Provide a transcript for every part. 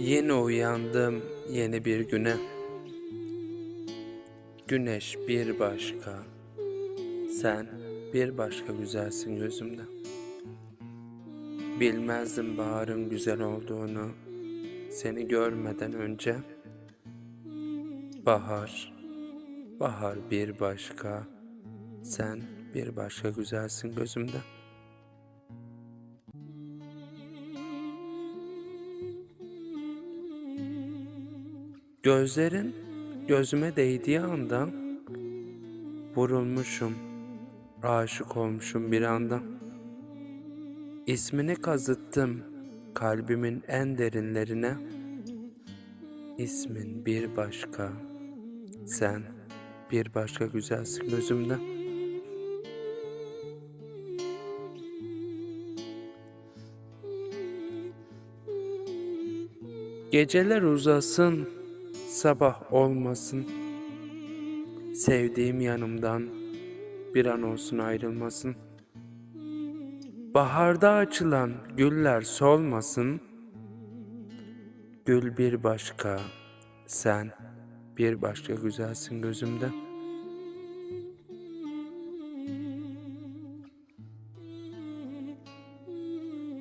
Yeni uyandım yeni bir güne. Güneş bir başka, sen bir başka güzelsin gözümde. Bilmezdim baharın güzel olduğunu seni görmeden önce. Bahar, bahar bir başka, sen bir başka güzelsin gözümde. Gözlerin gözüme değdiği anda vurulmuşum, aşık olmuşum bir anda. İsmini kazıttım kalbimin en derinlerine. İsmin bir başka, sen bir başka güzelsin gözümde. Geceler uzasın, sabah olmasın. Sevdiğim yanımdan bir an olsun ayrılmasın. Baharda açılan güller solmasın. Gül bir başka, sen bir başka güzelsin gözümde.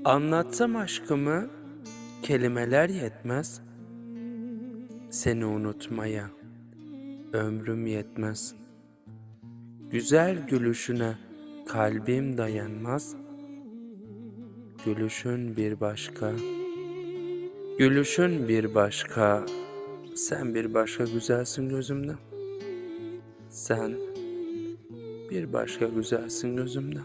Anlatsam aşkımı kelimeler yetmez. Seni unutmaya ömrüm yetmez. Güzel gülüşüne kalbim dayanmaz. Gülüşün bir başka, gülüşün bir başka. Sen bir başka güzelsin gözümde. Sen bir başka güzelsin gözümde.